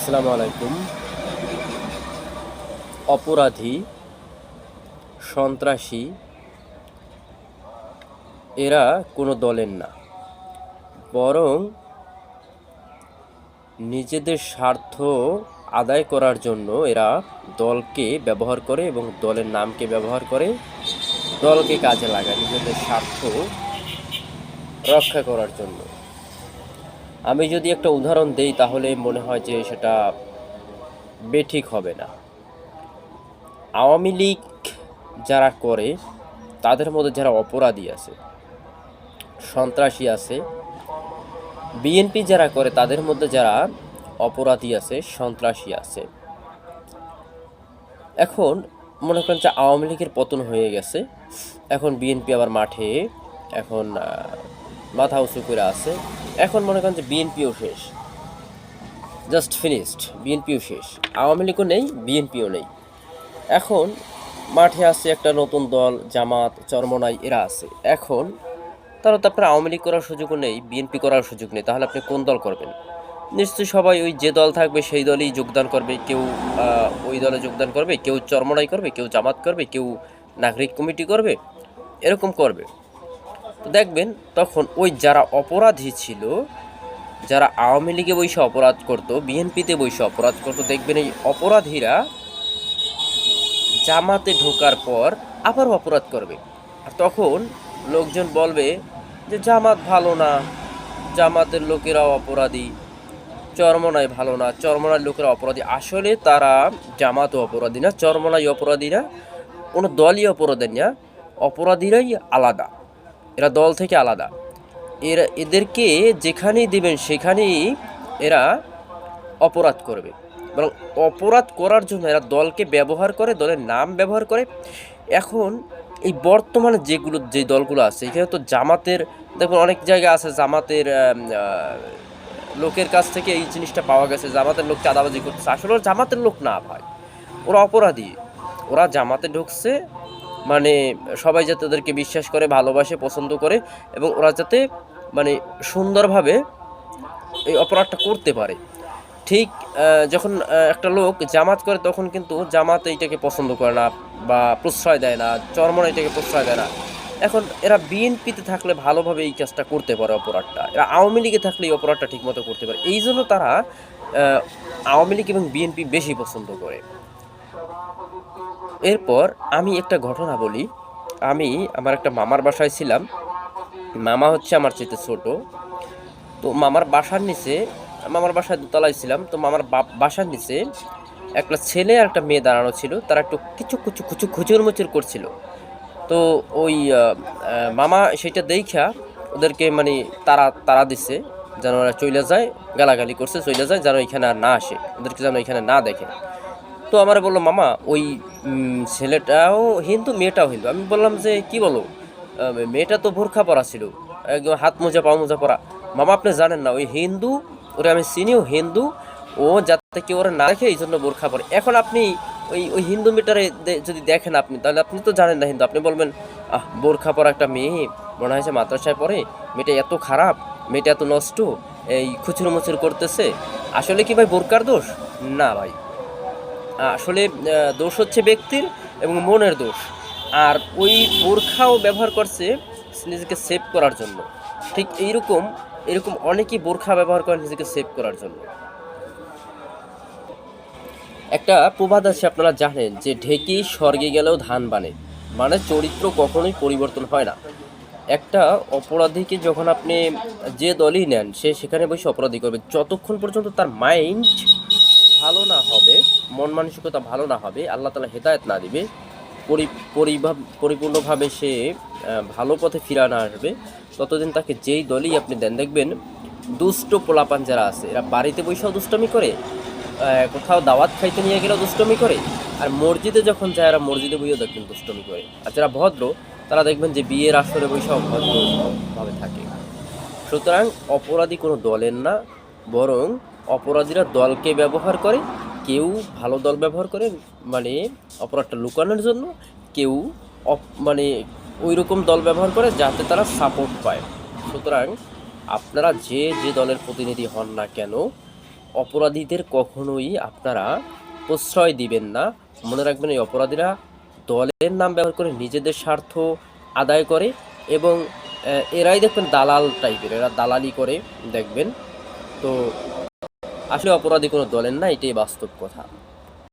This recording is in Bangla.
আসসালামু আলাইকুম। অপরাধী, সন্ত্রাসী, এরা কোনো দলের না। বরং নিজেদের স্বার্থ আদায় করার জন্য এরা দলকে ব্যবহার করে এবং দলের নামকে ব্যবহার করে দলকে কাজে লাগায় নিজেদের স্বার্থ রক্ষা করার জন্য। আমি যদি একটা উদাহরণ দেই, তাহলে মনে হয় যে সেটা বেঠিক হবে না। আওয়ামী লীগ যারা করে, তাদের মধ্যে যারা অপরাধী আছে, সন্ত্রাসী আছে, বিএনপি যারা করে, তাদের মধ্যে যারা অপরাধী আছে, সন্ত্রাসী আছে। এখন মনে করেন যে আওয়ামী লীগের পতন হয়ে গেছে। এখন বিএনপি আবার মাঠে, এখন মাথা উঁচু করে আছে। এখন মনে করেন যে বিএনপিও শেষ। জাস্ট ফিনিশড বিএনপিও শেষ। আওয়ামী লীগও নেই, বিএনপিও নেই। এখন মাঠে আছে একটা নতুন দল, জামাত, চরমনাই, এরা আছে। এখন তারা তো আপনার আওয়ামী লীগ করার সুযোগও নেই, বিএনপি করার সুযোগ নেই, তাহলে আপনি কোন দল করবেন? নিশ্চয়ই সবাই ওই যে দল থাকবে সেই দলই যোগদান করবে, কেউ ওই দলে যোগদান করবে, কেউ চরমনাই করবে, কেউ জামাত করবে, কেউ নাগরিক কমিটি করবে, এরকম করবে। দেখবেন, তখন ওই যারা অপরাধী ছিল, যারা আওয়ামী লীগে বসে অপরাধ করতো, বিএনপিতে বসে অপরাধ করতো, দেখবেন এই অপরাধীরা জামাতে ঢোকার পর আবার অপরাধ করবে। আর তখন লোকজন বলবে যে, জামাত ভালো না, জামাতের লোকেরা অপরাধী, চরমনাই ভালো না, চরমনার লোকেরা অপরাধী। আসলে তারা জামাতও অপরাধী না, চরমনাই অপরাধী না, কোনো দলই অপরাধী না, অপরাধীরাই আলাদা। এরা দল থেকে আলাদা। এরা, এদেরকে যেখানেই দেবেন, সেখানেই এরা অপরাধ করবে। বরং অপরাধ করার জন্য এরা দলকে ব্যবহার করে, দলের নাম ব্যবহার করে। এখন এই বর্তমানে যেগুলো, যে দলগুলো আছে, এখানে তো জামাতের, দেখুন অনেক জায়গা আছে জামাতের লোকের কাছ থেকে এই জিনিসটা পাওয়া গেছে। জামাতের লোক চাঁদাবাজি করতেছে। আসলে জামাতের লোক না ভাই। ওরা অপরাধী। ওরা জামাতে ঢুকছে মানে সবাই যাতে ওদেরকে বিশ্বাস করে, ভালোবাসে, পছন্দ করে এবং ওরা যাতে মানে সুন্দরভাবে এই অপরাধটা করতে পারে। ঠিক যখন একটা লোক জামাত করে তখন কিন্তু জামাত এইটাকে পছন্দ করে না বা প্রশ্রয় দেয় না চরমন এটাকে প্রশ্রয় দেয় না। এখন এরা বিএনপিতে থাকলে ভালোভাবে এই কাজটা করতে পারে অপরাধটা। এরা আওয়ামী লীগে থাকলে এই অপরাধটা ঠিকমতো করতে পারে। এই জন্য তারা আওয়ামী লীগ এবং বিএনপি বেশি পছন্দ করে। এরপর আমি একটা ঘটনা বলি। আমি আমার একটা মামার বাসায় ছিলাম। মামা হচ্ছে আমার চেয়ে ছোট। তো মামার বাসার নিচে, মামার বাসায় দোতলায় ছিলাম। তো মামার বাসার নিচে একটা ছেলে আর একটা মেয়ে দাঁড়ানো ছিল। তারা একটু কিছু কিছু কিছু খুচুর মুচুর করছিল। তো ওই মামা সেটা দেখা ওদেরকে মানে তারা তারা দিছে যেন ওরা চলে যায়, গালাগালি করছে চলে যায়, যেন এখানে আর না আসে। ওদেরকে যেন এখানে না দেখে। তো আমার বলল, মামা, ওই ছেলেটাও হিন্দু, মেয়েটাও হিন্দু। আমি বললাম যে, কি বলো? মেয়েটা তো বোরখা পরা ছিল। একদম হাত মোজা পা মোজা পরা। মামা, আপনি জানেন না, ওই হিন্দু, ওরা আমি চিনিও হিন্দু, ও যাতে কেউ ওরা না দেখে এই জন্য বোরখা পরে। এখন আপনি ওই ওই হিন্দু মেয়েটারে যদি দেখেন আপনি, তাহলে আপনি তো জানেন না হিন্দু। আপনি বলবেন, আহ বোরখা পরা একটা মেয়ে, মনে হয়েছে মাদ্রাসায় পড়ে, মেয়েটা এত খারাপ, মেয়েটা এত নষ্ট, এই খুচুর মুচুর করতেছে। আসলে কি ভাই বোরকার দোষ? না ভাই। আসলে দোষ হচ্ছে ব্যক্তির এবং মনের দোষ। আর ওই বোরখাও ব্যবহার করছে নিজেকে সেভ করার জন্য। ঠিক এইরকম, এরকম অনেকেই বোরখা ব্যবহার করে নিজেকে সেভ করার জন্য। একটা প্রবাদ আছে আপনারা জানেন যে, ঢেকি স্বর্গে গেলেও ধান বানে। মানে চরিত্র কখনোই পরিবর্তন হয় না। একটা অপরাধীকে যখন আপনি যে দলই নেন, সে সেখানে বসে অপরাধী করবে। যতক্ষণ পর্যন্ত তার মাইন্ড ভালো না হবে মন মানসিকতা ভালো না হবে, আল্লাহ তালা হেদায়ত না দিবে। পরিপূর্ণভাবে সে ভালো পথে ফিরা না আসবে। ততদিন তাকে যেই দলই আপনি দেন, দেখবেন দুষ্ট পোলাপান যারা আছে, এরা বাড়িতে বসেও দুষ্টমি করে কোথাও দাওয়াত খাইতে নিয়ে গেলেও দুষ্টমি করে, আর মসজিদে যখন যায় এরা মসজিদে বইয়েও দেখবেন দুষ্টমি করে। আর যারা ভদ্র, তারা দেখবেন যে বিয়ের আসরে বৈশাখ ভদ্রভাবে থাকে। সুতরাং অপরাধী কোনো দলের না, বরং অপরাধীরা দলকে ব্যবহার করে কেউ ভালো দল ব্যবহার করে মানে অপরাধটা লুকানোর জন্য কেউ মানে ওই রকম দল ব্যবহার করে যাতে তারা সাপোর্ট পায়। সুতরাং আপনারা যে যে দলের প্রতিনিধি হন না কেন, অপরাধীদের কখনোই আপনারা প্রশ্রয় দিবেন না। মনে রাখবেন এই অপরাধীরা দলের নাম ব্যবহার করে নিজেদের স্বার্থ আদায় করে এবং এরাই দেখবেন দালাল টাইপের এরা দালালি করে, দেখবেন। তো আসলে অপরাধী কোনো দলের না এটাই বাস্তব কথা।